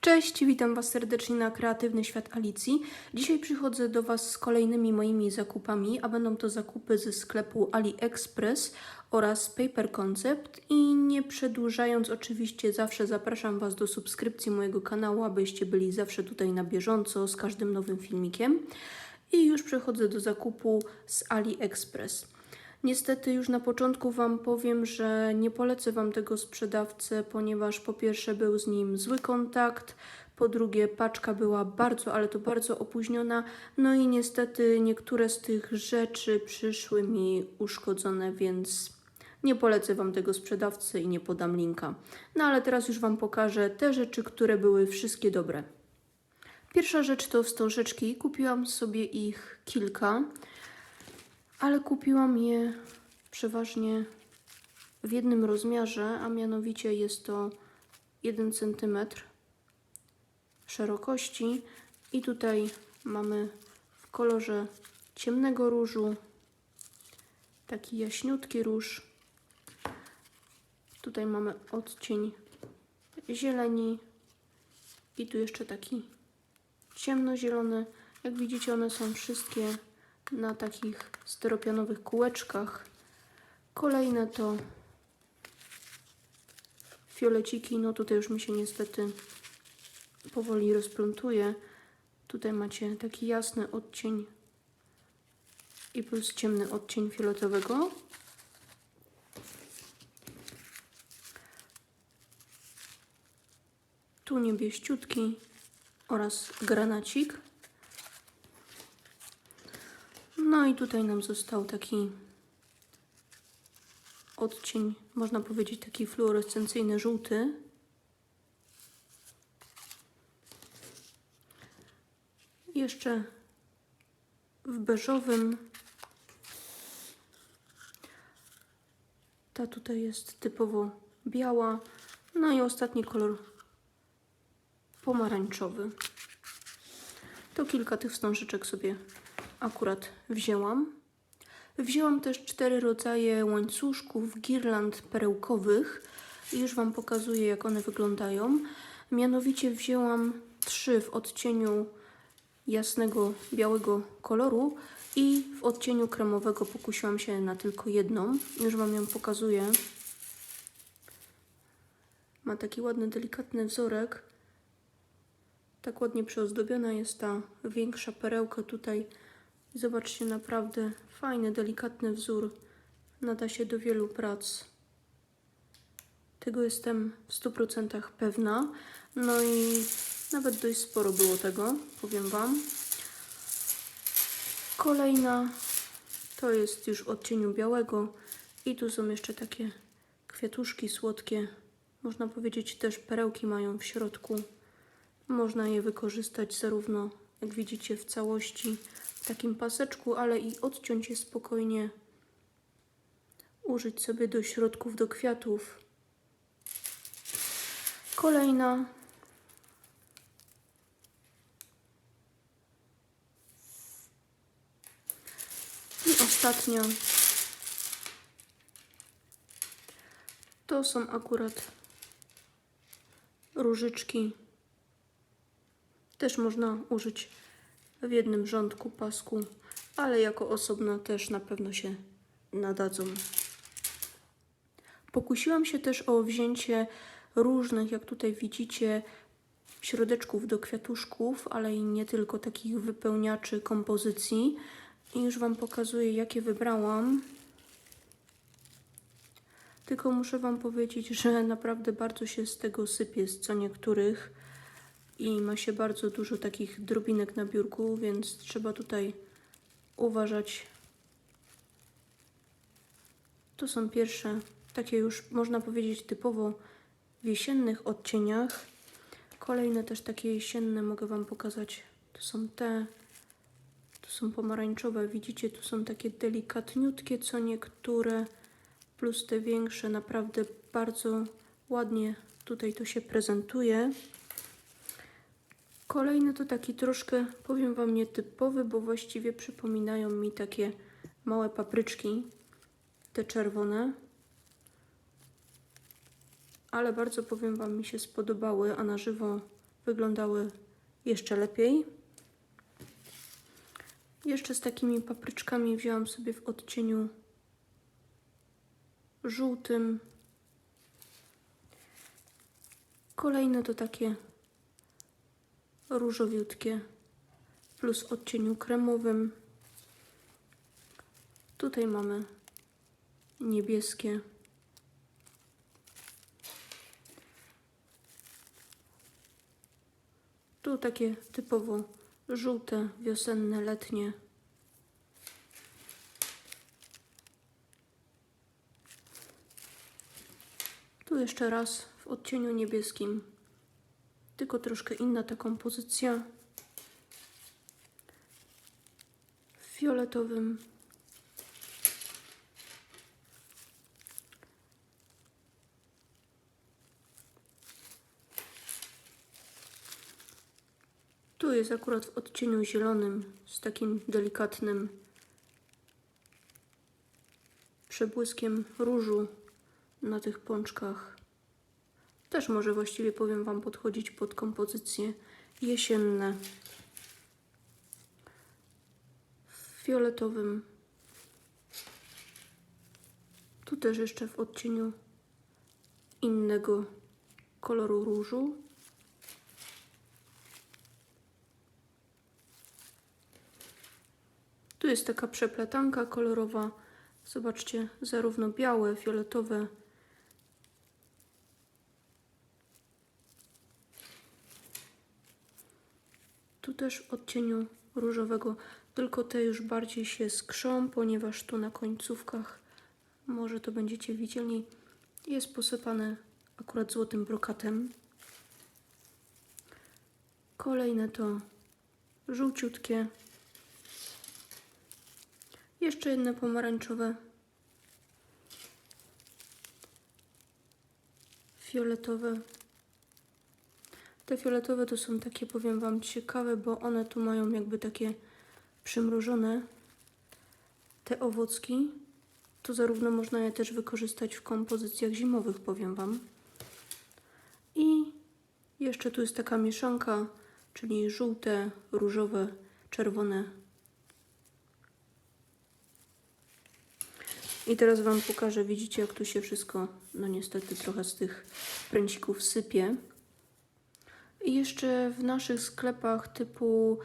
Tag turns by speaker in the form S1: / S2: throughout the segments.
S1: Cześć, witam Was serdecznie na Kreatywny Świat Alicji. Dzisiaj przychodzę do Was z kolejnymi moimi zakupami, a będą to zakupy ze sklepu AliExpress oraz Paper Concept. I nie przedłużając, oczywiście zawsze zapraszam Was do subskrypcji mojego kanału, abyście byli zawsze tutaj na bieżąco z każdym nowym filmikiem. I już przechodzę do zakupu z AliExpress. Niestety już na początku Wam powiem, że nie polecę Wam tego sprzedawcę, ponieważ po pierwsze był z nim zły kontakt, po drugie paczka była bardzo, ale to bardzo opóźniona, no i niestety niektóre z tych rzeczy przyszły mi uszkodzone, więc nie polecę Wam tego sprzedawcy i nie podam linka. No ale teraz już Wam pokażę te rzeczy, które były wszystkie dobre. Pierwsza rzecz to wstążeczki. Kupiłam sobie ich kilka ale kupiłam je przeważnie w jednym rozmiarze, a mianowicie jest to 1 cm szerokości i tutaj mamy w kolorze ciemnego różu taki jaśniutki róż. Tutaj mamy odcień zieleni i tu jeszcze taki ciemnozielony. Jak widzicie, one są wszystkie na takich styropianowych kółeczkach. Kolejne to fioleciki. No tutaj już mi się niestety powoli rozplątuje. Tutaj macie taki jasny odcień i plus ciemny odcień fioletowego. Tu niebieściutki oraz granacik. No i tutaj nam został taki odcień, można powiedzieć taki fluorescencyjny żółty. Jeszcze w beżowym. Ta tutaj jest typowo biała. No i ostatni kolor pomarańczowy. To kilka tych wstążeczek sobie akurat wzięłam. Wzięłam też cztery rodzaje łańcuszków, girland perełkowych. Już Wam pokazuję, jak one wyglądają. Mianowicie wzięłam trzy w odcieniu jasnego białego koloru i w odcieniu kremowego pokusiłam się na tylko jedną. Już Wam ją pokazuję. Ma taki ładny, delikatny wzorek. Tak ładnie przyozdobiona jest ta większa perełka tutaj Zobaczcie, naprawdę fajny, delikatny wzór. Nada się do wielu prac. Tego jestem w 100% pewna. No i nawet dość sporo było tego, powiem Wam. Kolejna to jest już odcieniu białego i tu są jeszcze takie kwiatuszki słodkie. Można powiedzieć też perełki mają w środku. Można je wykorzystać zarówno, jak widzicie, w całości takim paseczku, ale i odciąć je spokojnie. Użyć sobie do środków, do kwiatów. Kolejna. I ostatnia. To są akurat różyczki. Też można użyć w jednym rządku pasku, ale jako osobno też na pewno się nadadzą. Pokusiłam się też o wzięcie różnych, jak tutaj widzicie, środeczków do kwiatuszków, ale i nie tylko takich wypełniaczy kompozycji. I już Wam pokazuję, jakie wybrałam. Tylko muszę Wam powiedzieć, że naprawdę bardzo się z tego sypie z co niektórych i ma się bardzo dużo takich drobinek na biurku, więc trzeba tutaj uważać. To są pierwsze takie już można powiedzieć typowo w jesiennych odcieniach. Kolejne też takie jesienne mogę Wam pokazać. To są te, tu są pomarańczowe. Widzicie, tu są takie delikatniutkie, co niektóre, plus te większe. Naprawdę bardzo ładnie tutaj to się prezentuje. Kolejny to taki troszkę, powiem Wam, nietypowy, bo właściwie przypominają mi takie małe papryczki, te czerwone. Ale bardzo, powiem Wam, mi się spodobały, a na żywo wyglądały jeszcze lepiej. Jeszcze z takimi papryczkami wzięłam sobie w odcieniu żółtym. Kolejne to takie różowiutkie plus odcieniu kremowym. Tutaj mamy niebieskie. Tu takie typowo żółte, wiosenne, letnie. Tu jeszcze raz w odcieniu niebieskim, tylko troszkę inna ta kompozycja. W fioletowym. Tu jest akurat w odcieniu zielonym z takim delikatnym przebłyskiem różu na tych pączkach. Też może właściwie powiem Wam podchodzić pod kompozycje jesienne. W fioletowym. Tu też jeszcze w odcieniu innego koloru różu. Tu jest taka przepletanka kolorowa. Zobaczcie, zarówno białe, fioletowe. Tu też odcieniu różowego, tylko te już bardziej się skrzą, ponieważ tu na końcówkach, może to będziecie widzieli, jest posypane akurat złotym brokatem. Kolejne to żółciutkie. Jeszcze jedne pomarańczowe. Fioletowe. Te fioletowe to są takie, powiem Wam, ciekawe, bo one tu mają jakby takie przymrożone te owocki. To zarówno można je też wykorzystać w kompozycjach zimowych, powiem Wam. I jeszcze tu jest taka mieszanka, czyli żółte, różowe, czerwone I teraz Wam pokażę, widzicie jak tu się wszystko, no niestety trochę z tych pręcików sypie. I jeszcze w naszych sklepach typu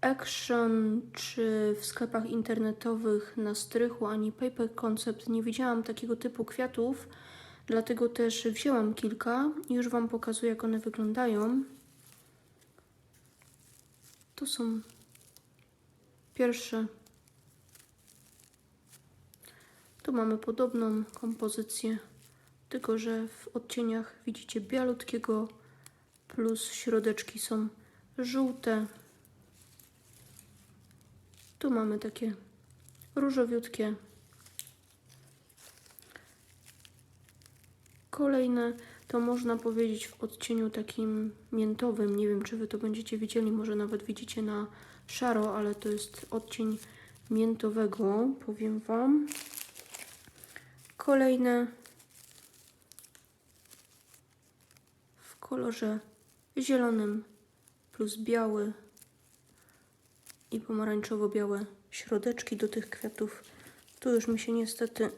S1: Action czy w sklepach internetowych na strychu ani Paper Concept nie widziałam takiego typu kwiatów, dlatego też wzięłam kilka i już Wam pokazuję jak one wyglądają. To są pierwsze tu mamy podobną kompozycję, tylko że w odcieniach widzicie bialutkiego plus środeczki są żółte. Tu mamy takie różowiutkie. Kolejne to można powiedzieć w odcieniu takim miętowym. Nie wiem, czy Wy to będziecie widzieli, może nawet widzicie na szaro, ale to jest odcień miętowego, powiem Wam. Kolejne w kolorze zielonym plus biały i pomarańczowo-białe środeczki do tych kwiatów. Tu już mi się niestety,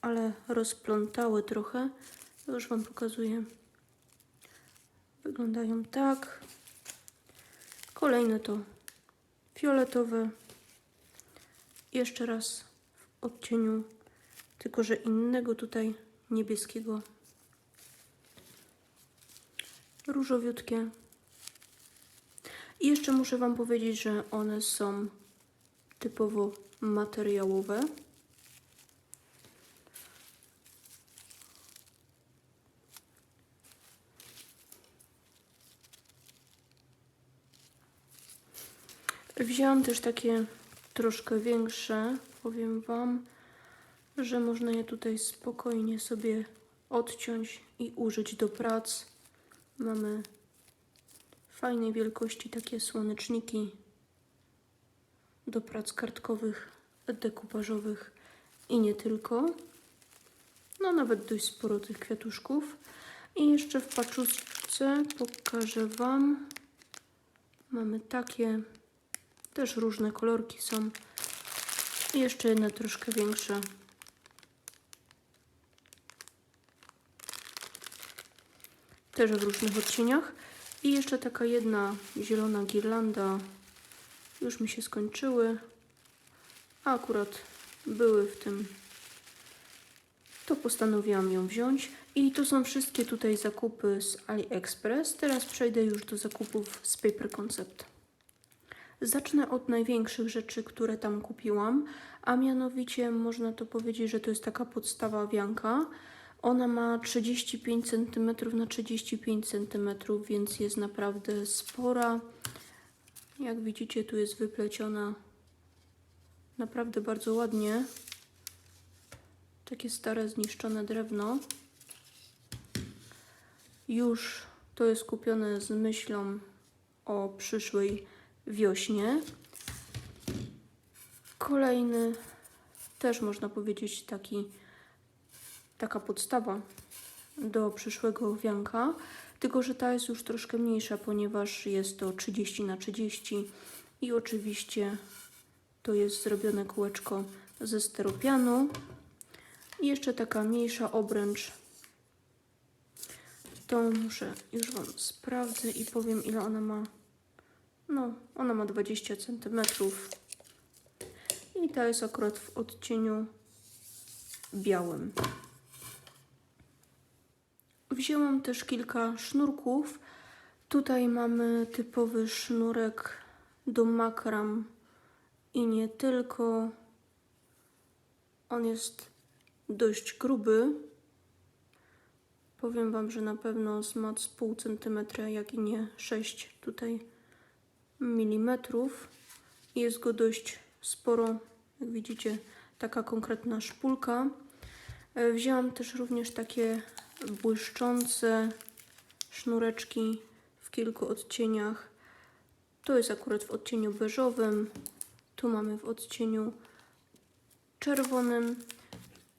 S1: ale rozplątały trochę. Już Wam pokazuję. Wyglądają tak. Kolejne to fioletowe. Jeszcze raz w odcieniu tylko że innego tutaj niebieskiego. Różowiutkie. I jeszcze muszę Wam powiedzieć, że one są typowo materiałowe. Wzięłam też takie troszkę większe, powiem Wam że można je tutaj spokojnie sobie odciąć i użyć do prac. Mamy fajnej wielkości takie słoneczniki do prac kartkowych, dekupażowych i nie tylko. No nawet dość sporo tych kwiatuszków. I jeszcze w paczuszce pokażę Wam. Mamy takie, też różne kolorki są. I jeszcze jedna troszkę większa. Też w różnych odcieniach. I jeszcze taka jedna zielona girlanda. Już mi się skończyły. A akurat były w tym. To postanowiłam ją wziąć. I to są wszystkie tutaj zakupy z AliExpress. Teraz przejdę już do zakupów z Paper Concept. Zacznę od największych rzeczy, które tam kupiłam, a mianowicie można to powiedzieć, że to jest taka podstawa wianka. Ona ma 35 cm na 35 cm, więc jest naprawdę spora. Jak widzicie, tu jest wypleciona naprawdę bardzo ładnie. Takie stare, zniszczone drewno. Już to jest kupione z myślą o przyszłej wiośnie. Kolejny, też można powiedzieć, taki, taka podstawa do przyszłego wianka, tylko że ta jest już troszkę mniejsza, ponieważ jest to 30 na 30 i oczywiście to jest zrobione kółeczko ze steropianu. I jeszcze taka mniejsza obręcz. To muszę, już Wam sprawdzę i powiem ile ona ma. No, ona ma 20 cm. I ta jest akurat w odcieniu białym. Wzięłam też kilka sznurków. Tutaj mamy typowy sznurek do makram i nie tylko. On jest dość gruby. Powiem Wam, że na pewno z mat z pół centymetra, jak i nie 6 tutaj milimetrów. Jest go dość sporo, jak widzicie, taka konkretna szpulka. E, Wzięłam też również takie błyszczące sznureczki w kilku odcieniach. To jest akurat w odcieniu beżowym, tu mamy w odcieniu czerwonym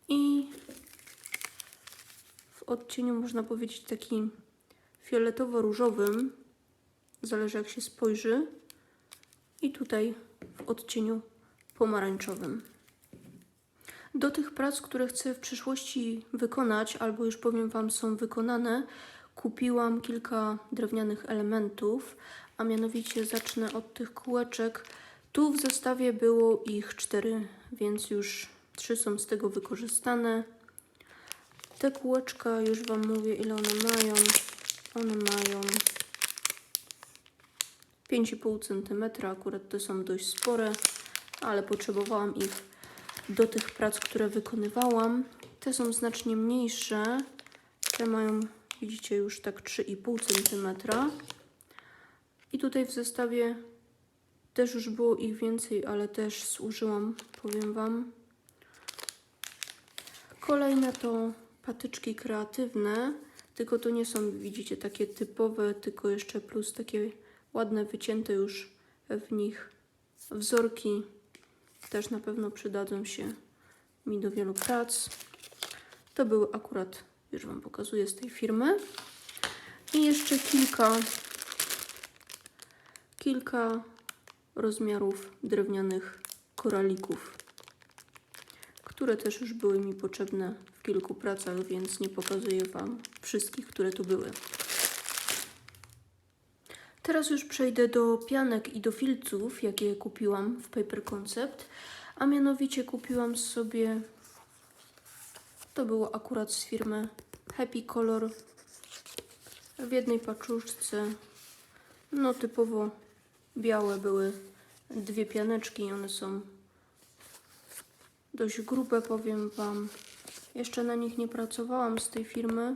S1: i w odcieniu można powiedzieć takim fioletowo-różowym. Zależy jak się spojrzy. I tutaj w odcieniu pomarańczowym. Do tych prac, które chcę w przyszłości wykonać, albo już powiem Wam są wykonane, kupiłam kilka drewnianych elementów, a mianowicie zacznę od tych kółeczek. Tu w zestawie było ich cztery, więc już trzy są z tego wykorzystane. Te kółeczka, już Wam mówię ile one mają. One mają 5,5 cm, akurat to są dość spore, ale potrzebowałam ich do tych prac, które wykonywałam. Te są znacznie mniejsze. Te mają, widzicie, już tak 3,5 cm. I tutaj w zestawie też już było ich więcej, ale też zużyłam, powiem Wam. Kolejne to patyczki kreatywne, tylko to nie są, widzicie, takie typowe, tylko jeszcze plus takie ładne, wycięte już w nich wzorki. Też na pewno przydadzą się mi do wielu prac. To były akurat, już Wam pokazuję z tej firmy. I jeszcze kilka, kilka rozmiarów drewnianych koralików, które też już były mi potrzebne w kilku pracach, więc nie pokazuję Wam wszystkich, które tu były. Teraz już przejdę do pianek i do filców, jakie kupiłam w Paper Concept, a mianowicie kupiłam sobie, to było akurat z firmy Happy Color, w jednej paczuszce, no typowo białe były dwie pianeczki, one są dość grube, powiem Wam. Jeszcze na nich nie pracowałam z tej firmy,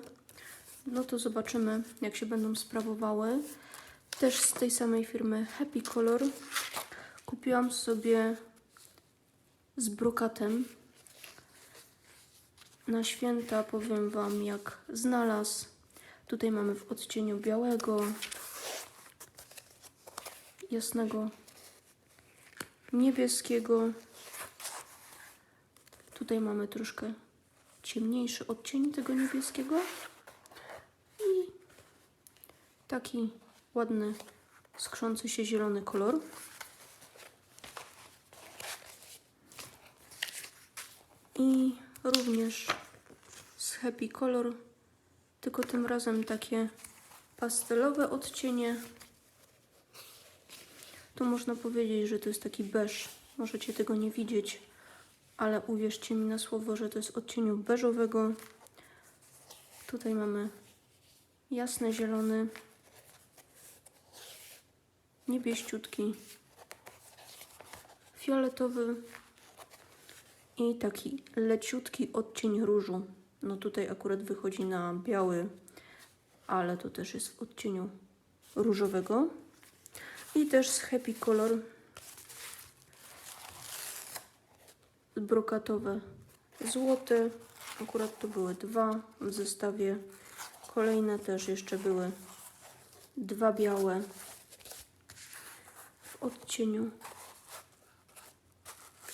S1: no to zobaczymy, jak się będą sprawowały. Też z tej samej firmy Happy Color kupiłam sobie z brokatem. Na święta powiem Wam, jak znalazł. Tutaj mamy w odcieniu białego, jasnego niebieskiego. Tutaj mamy troszkę ciemniejszy odcień tego niebieskiego. I Taki ładny, skrzący się zielony kolor. I również z Happy Color, tylko tym razem takie pastelowe odcienie. To można powiedzieć, że to jest taki beż. Możecie tego nie widzieć, ale uwierzcie mi na słowo, że to jest odcieniu beżowego. Tutaj mamy jasny zielony, niebieściutki, fioletowy i taki leciutki odcień różu. No tutaj akurat wychodzi na biały, ale to też jest w odcieniu różowego. I też z Happy Color brokatowe złote. Akurat to były dwa w zestawie. Kolejne też jeszcze były dwa białe w odcieniu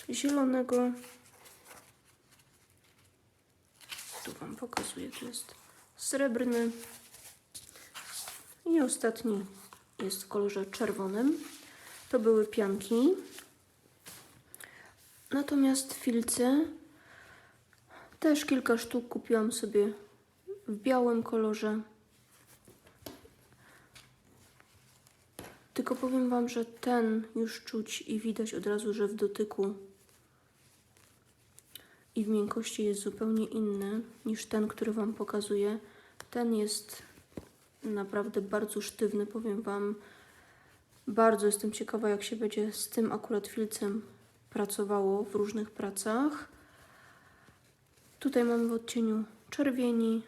S1: zielonego. Tu Wam pokazuję, to jest srebrny. I ostatni jest w kolorze czerwonym. To były pianki. Natomiast filce też kilka sztuk kupiłam sobie w białym kolorze. Tylko powiem Wam, że ten już czuć i widać od razu, że w dotyku i w miękkości jest zupełnie inny niż ten, który Wam pokazuję. Ten jest naprawdę bardzo sztywny, powiem Wam. Bardzo jestem ciekawa, jak się będzie z tym akurat filcem pracowało w różnych pracach. Tutaj mamy w odcieniu czerwieni,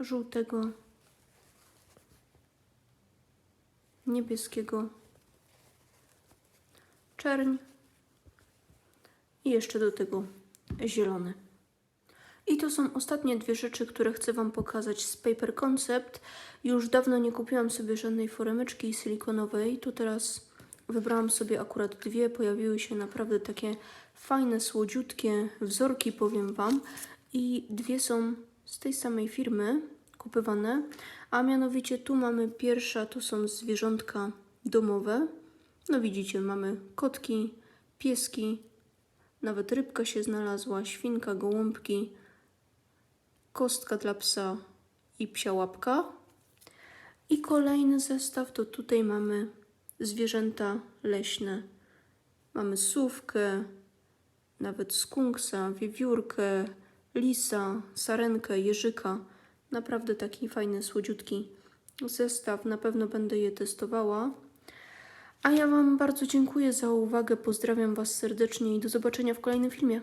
S1: żółtego, niebieskiego, czerń i jeszcze do tego zielony. I to są ostatnie dwie rzeczy, które chcę Wam pokazać z Paper Concept. Już dawno nie kupiłam sobie żadnej foremyczki silikonowej. Tu teraz wybrałam sobie akurat dwie. Pojawiły się naprawdę takie fajne, słodziutkie wzorki, powiem Wam. I dwie są z tej samej firmy kupywane. A mianowicie tu mamy pierwsza, to są zwierzątka domowe. No widzicie, mamy kotki, pieski, nawet rybka się znalazła, świnka, gołąbki, kostka dla psa i psia łapka. I kolejny zestaw to tutaj mamy zwierzęta leśne. Mamy sówkę, nawet skunksa, wiewiórkę, lisa, sarenkę, jeżyka. Naprawdę taki fajny, słodziutki zestaw. Na pewno będę je testowała. A ja Wam bardzo dziękuję za uwagę. Pozdrawiam Was serdecznie i do zobaczenia w kolejnym filmie.